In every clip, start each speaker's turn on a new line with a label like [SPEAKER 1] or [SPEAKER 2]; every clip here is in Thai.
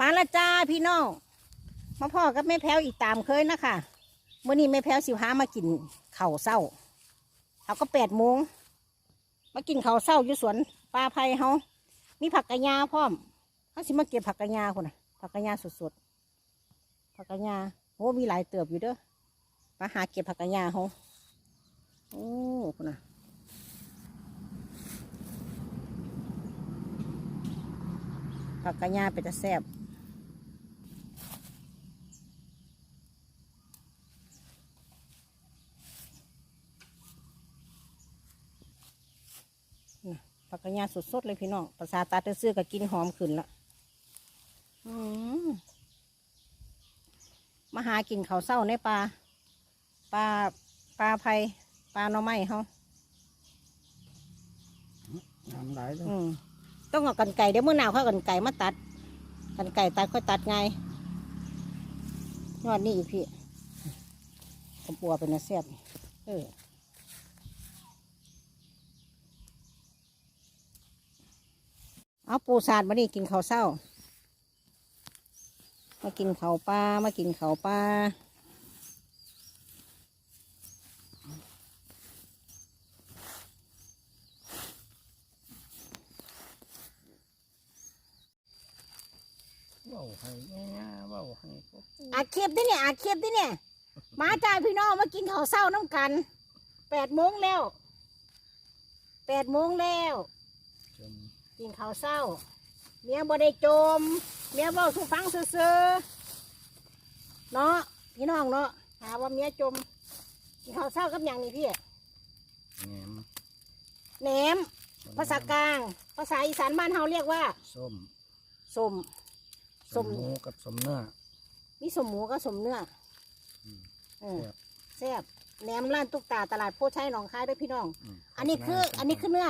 [SPEAKER 1] มาละจ้าพี่น้องมาพ่อกับแม่แพ้วอีกตามเคยนะคะเมื่อนี้แม่แพ้วสิวหามากินข้าเศร้าเขาก็แปดโมงมากินข้าเศร้าอยู่สวนปลาไผ่เฮามีผักกะยาพร้อมเขาสิมาเก็บผักกะยาคนน่ะผักกะยาสดๆผักกะยาโอ้มีหลายเติบอยู่เด้อมาหาเก็บผักกะยาเฮาโอ้คนน่ะผักกะยาเป็นตะแซ่บ ผักกะยาสดๆเลยพี่น้องภาษาตาเตอซื้อก็กินหอมขึ้นละอืมมาหากินข้าวเศร้าในปลาปลาปลาไผ่ปลาหน่อไม้เขา
[SPEAKER 2] น้ำไหลายเลย
[SPEAKER 1] อืมต้องเอากันไก่เดี๋ยวเมื่อหนาวเขาเอากันไก่มาตัด กันไก่ตัดค่อยตัดไงยอดนี่อีกพี่กระปัวเป็นนะแซ่บเออ เอาปูสาดมานี่กินข้าวเศร้า มากินข้าวปลา มากินข้าวปลา
[SPEAKER 2] เว้าให้ง่ายๆเว้าให้พวก
[SPEAKER 1] อาเคียบดิเนี่ยอาเคียบดิเนี่ยมาจ้าพี่น้องมากินข้าวเศร้าน้ำกันแปดโมงแล้วแปดโมงแล้ว
[SPEAKER 2] จน
[SPEAKER 1] กินข้าวเศร้าเมียบ่ได้จมเมียเว้าสู่ฟังซื่อๆเนาะพี่น้องเนาะหาว่าเมียจมกินข้าวเศร้ากับอย่างนี้พี่
[SPEAKER 2] แหนม
[SPEAKER 1] แหนม ภาษากลาง ภาษาอีสานบ้านเฮาเรียกว่า
[SPEAKER 2] ส้ม
[SPEAKER 1] สมส้
[SPEAKER 2] ส้
[SPEAKER 1] ม
[SPEAKER 2] มหมูกับส้มเนื้อ
[SPEAKER 1] มีสมหมูก็สมเนื้อ
[SPEAKER 2] อืม
[SPEAKER 1] เออ
[SPEAKER 2] แซ่บ
[SPEAKER 1] แซ่บแหนมร้านตุกตาตลาดโพชัยหนองคายเด้วยพี่น้อง
[SPEAKER 2] ม
[SPEAKER 1] อันนี้คือ อันนี้คือเนื้อ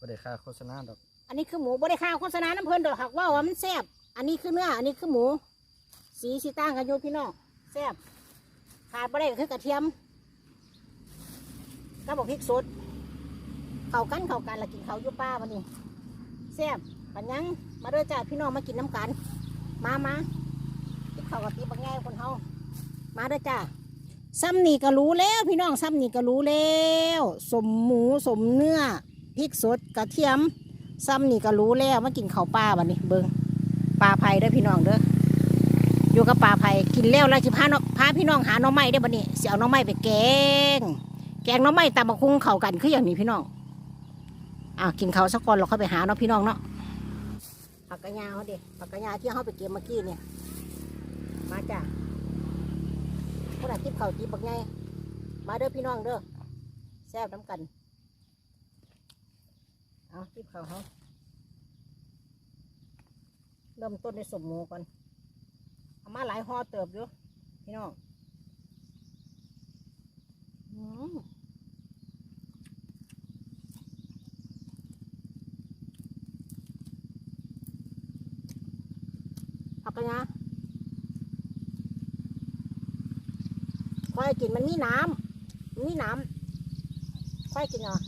[SPEAKER 2] บ่ได้ค่าโฆษณาดอก
[SPEAKER 1] อันนี้คือหมูบริค่าโฆษณาน้ำเพลินดอกหักว่าว่ามันแซ่บอันนี้คือเนื้ออันนี้คือหมู สีสีต่างกันอยู่พี่น้องแซ่บขาดบ่ได้ก็คือกระเทียมก็บอกพริกสดเข้ากันเข้ากันละกินเขาอยู่ป้าวันนี้แซ่บปัญญังมาเด้อจ้าพี่น้องมากินน้ำกัน มามากินข้าวกับตีบางแง่คนเฮามาเด้อจ้าซ้ำนี่ก็รู้แล้ว พี่น้องซ้ำนี่ก็รู้แล้ว สมหมูสมเนื้อ พริกสดกระเทียมซ้ำนี่ก็รู้แล้วมากินข้าวปลาบัดนี้เบิงปลาไผ่เด้อพี่น้องเด้ออยู่กับปลาไผ่กินแล้วแล้วจะพาน้องพาพี่น้องหาน่องไม้ได้บัดนี้เสียเอาน่องไม้ไปแกง แกงน่องไม้ตำบักคุ้งเข้ากันคืออย่างนี้พี่น้องอะกินข้าวสักก่อนเราค่อยไปหาเนาะพี่น้องเนาะผักกระยาเขาเดิผักกระยาที่เขาไปเก็บเมื่อกี้เนี่ยมาจ้ะพวกเราทิพเขาวจีบบักไงมาเด้อพี่น้องเด้อแซ่บน้ำกัน เอาทิพเขาเขาเริ่มต้นในสมหมูก่อนเอามาหลายห่อเติบอยู่พี่น้องอืมผักกระยาค่อยกินมันมีน้ำมันมีน้ำค่อยกินเหรอม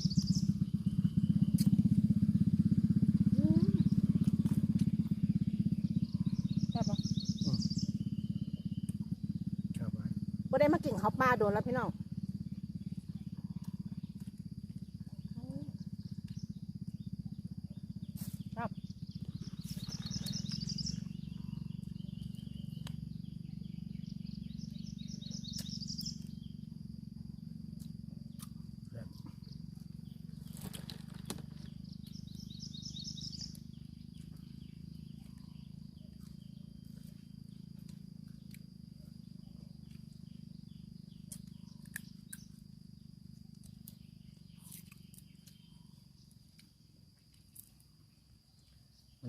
[SPEAKER 1] แซ่บปะ
[SPEAKER 2] ครับไว้
[SPEAKER 1] เขาป้าโดนแล้วพี่น้องครับ
[SPEAKER 2] ห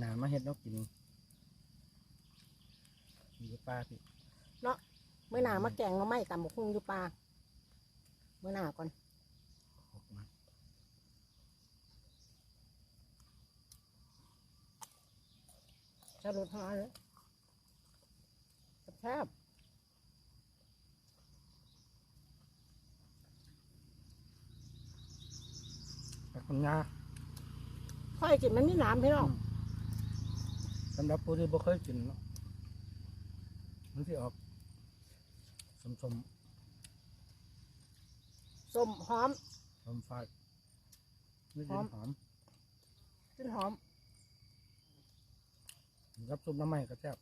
[SPEAKER 2] นามาเฮ็ดนกกินอยู่ป้าพี่
[SPEAKER 1] เมื่อหนามาแกงเราไม่ตำบกหุ่งอยู่ปลาเมื่อหนาก่อน
[SPEAKER 2] หกมัน
[SPEAKER 1] จะรสหาเลยแซ่บ
[SPEAKER 2] แต่คนงา
[SPEAKER 1] ค่อยกินมันมีน้ำพี่น้อง
[SPEAKER 2] สำหรับผู้ที่บ่เคยกินเนาะมันสิออกสมสม
[SPEAKER 1] ส้มหอม
[SPEAKER 2] สมฝาดไม่
[SPEAKER 1] ห
[SPEAKER 2] กิ
[SPEAKER 1] อนม
[SPEAKER 2] หอม
[SPEAKER 1] ขึ้นหอม
[SPEAKER 2] รับซุปน้ำไหม้ก็แซ่บ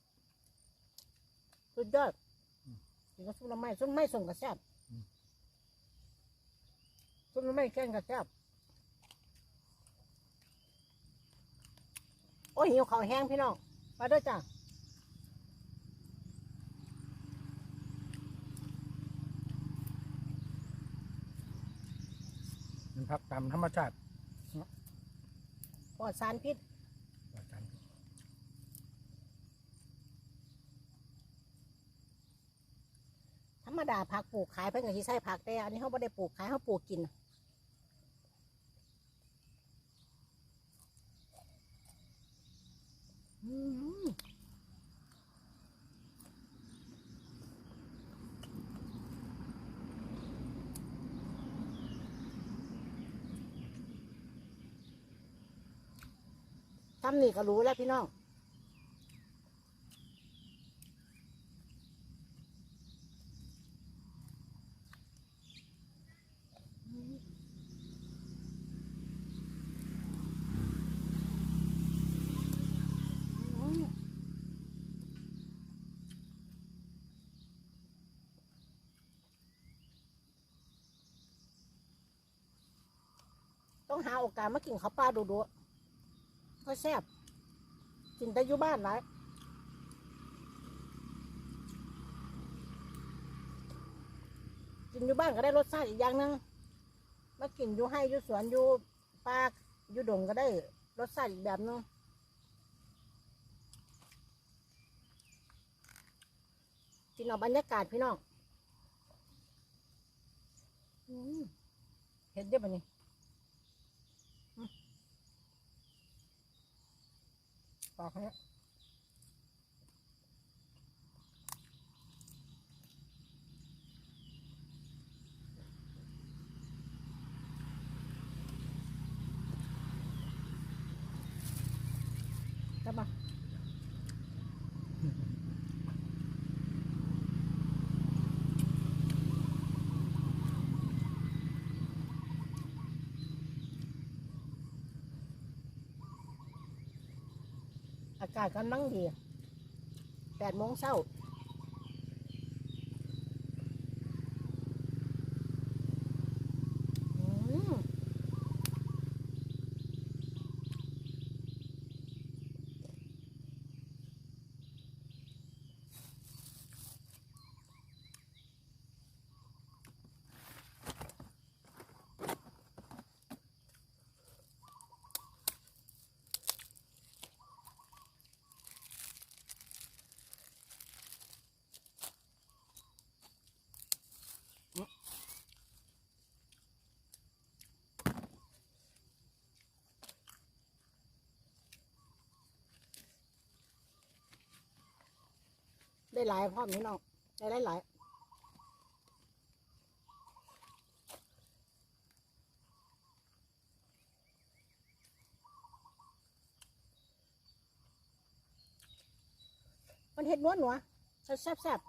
[SPEAKER 1] สุดยอดกินกับซุปน้ำไม้ซุปน้ำไม้ส่งกระแซบ
[SPEAKER 2] อืม
[SPEAKER 1] ซุปน้ำไม้แกงกระแซบ อ้ยหิวข้าวแห้งพี่น้องมาเด้วยจ้ะ
[SPEAKER 2] มันพักตามธรรมชาติ
[SPEAKER 1] ปลอดสารพิษ
[SPEAKER 2] ว่ากัน
[SPEAKER 1] ธรรมดาผักปลูกขายเพิ่นก็สิใส่ผักแต่อันนี้เขาไม่ได้ปลูกขายเขาปลูกกิน อืมทำนี่ก็รู้แล้วพี่น้องต้องหาโอกาสมากินข้าวปลาดูดูๆ ก็แซ่บกินแต่อยู่บ้านหลายกินอยู่บ้านก็ได้รสชาติอีกอย่างหนึงมากินอยู่ให้อยู่สวนอยู่ป่าอยู่ดงก็ได้รสชาติอีกแบบหนึงกินเอาบรรยากาศพี่น้องอืมเห็นเด้ปะนี่อืม ปอากาศกำลังดีแปดโมงเช้าอืม ได้หลายพ่อพี่น้องได้หลายหลายมันเห็ดนวลหนัวแซ่บแซ่บ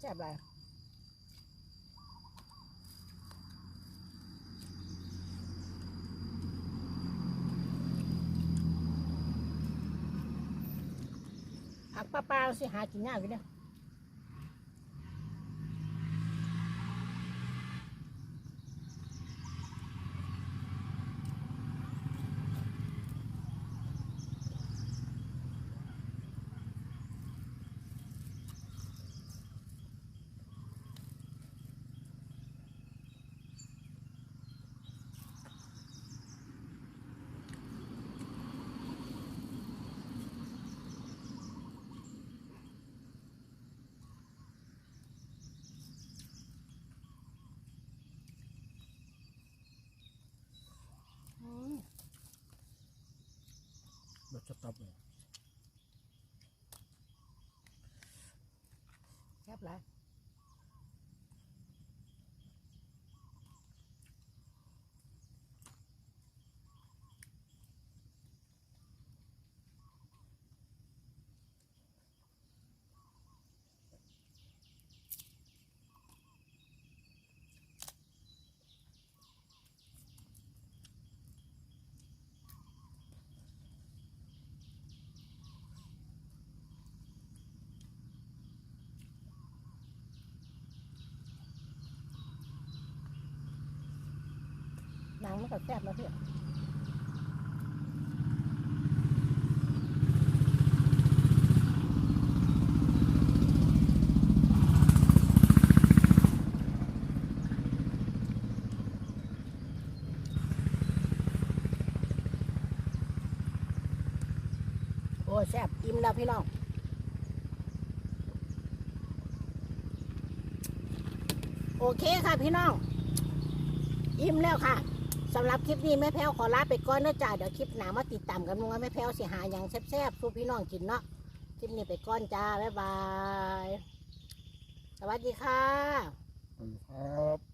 [SPEAKER 1] แซ่บหลายผักปลาปลาสิหากินยากอยู่เนี่ย
[SPEAKER 2] ครับ
[SPEAKER 1] แมันก็แซ่บแล้วพี่โอ้แซ่บอิ่มแล้วพี่น้องโอเคค่ะพี่น้อง อิ่มแล้วค่ะ สำหรับคลิปนี้แม่แพ้วขอลาไปก่อนเนอะจ้าเดี๋ยวคลิปหนามาติดตามกันนุ่งว่าแม่แพ้วสิหาอย่างแซ่บๆสู้พี่น้องกินเนาะคลิปนี้ไปก่อนจ้าบ๊ายบาย สวัสดีค่ะ
[SPEAKER 2] ครับ